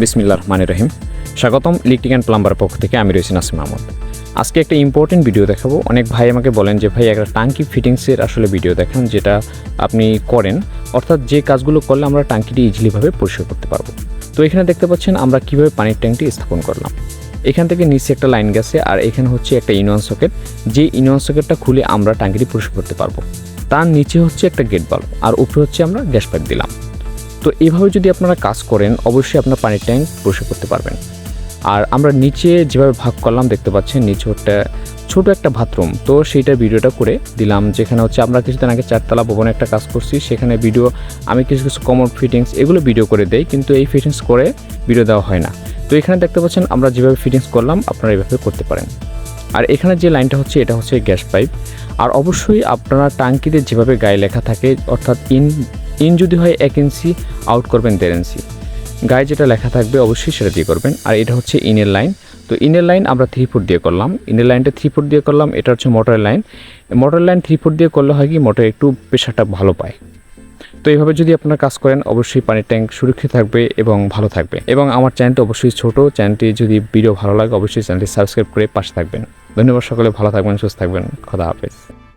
বিসমিল্লা রহমান রহিম স্বাগতম electric and প্লাম্বারের পক্ষ থেকে আমি রয়েছি নাসিম আহমদ। আজকে একটা ইম্পর্টেন্ট ভিডিও দেখাবো। অনেক ভাই আমাকে বলেন যে, ভাই, একটা টাঙ্কি ফিটিংসের আসলে ভিডিও দেখান যেটা আপনি করেন। অর্থাৎ যে কাজগুলো করলে আমরা টাঙ্কিটি ইজিলিভাবে পরিষ্কার করতে পারব। তো এখানে দেখতে পাচ্ছেন আমরা কীভাবে পানির ট্যাঙ্কটি স্থাপন করলাম। এখান থেকে নিচে একটা লাইন গেছে আর এখানে হচ্ছে একটা ইনওয়ান সকেট যে ইনওয়ান সকেটটা খুলে আমরা টাঙ্কিটি পরিষ্কার করতে পারব। তার নিচে হচ্ছে একটা গেট বাল্ব আর উপরে হচ্ছে আমরা গ্যাস পাইপ দিলাম। তো এভাবে যদি আপনারা কাজ করেন, অবশ্যই আপনার পানির ট্যাঙ্ক পরিষ্কার করতে পারবেন। আর আমরা নিচে যেভাবে ভাগ করলাম, দেখতে পাচ্ছেন নিচে একটা ছোট একটা বাথরুম। তো সেইটা ভিডিওটা করে দিলাম, যেখানে হচ্ছে আমরা কিছুদিন আগে চারতলা ভবনে একটা কাজ করছি। সেখানে ভিডিও, আমি কিছু কিছু কমন ফিটিংস এগুলো ভিডিও করে দেই, কিন্তু এই ফিটিংস করে ভিডিও দেওয়া হয় না। তো এখানে দেখতে পাচ্ছেন আমরা যেভাবে ফিটিংস করলাম, আপনারা এইভাবে করতে পারেন। আর এখানে যে লাইনটা হচ্ছে, এটা হচ্ছে গ্যাস পাইপ। আর অবশ্যই আপনারা টাঙ্কিতে যেভাবে গায়ে লেখা থাকে, অর্থাৎ ইন ইন যদি হয় এক ইঞ্চি আউট করবেন দেড় ইঞ্চি গায়ে যেটা লেখা থাকবে অবশ্যই সেটা দিয়ে করবেন। আর এটা হচ্ছে ইনের লাইন তো ইনের লাইন আমরা থ্রি ফুট দিয়ে করলাম। ইনের লাইনটা থ্রি ফুট দিয়ে করলাম। এটা হচ্ছে মোটরের line motor line three foot দিয়ে করলে হয় কি মোটর একটু প্রেশারটা ভালো পায়। তো এইভাবে যদি আপনারা কাজ করেন, অবশ্যই পানির ট্যাঙ্ক সুরক্ষিত থাকবে এবং ভালো থাকবে। এবং আমার চ্যানেলটা অবশ্যই ছোট। চ্যানেলটি যদি ভিডিও ভালো লাগে, অবশ্যই চ্যানেলটি সাবস্ক্রাইব করে পাশে থাকবেন। ধন্যবাদ সকলে। ভালো থাকবেন, সুস্থ থাকবেন। খোদা হাফেজ।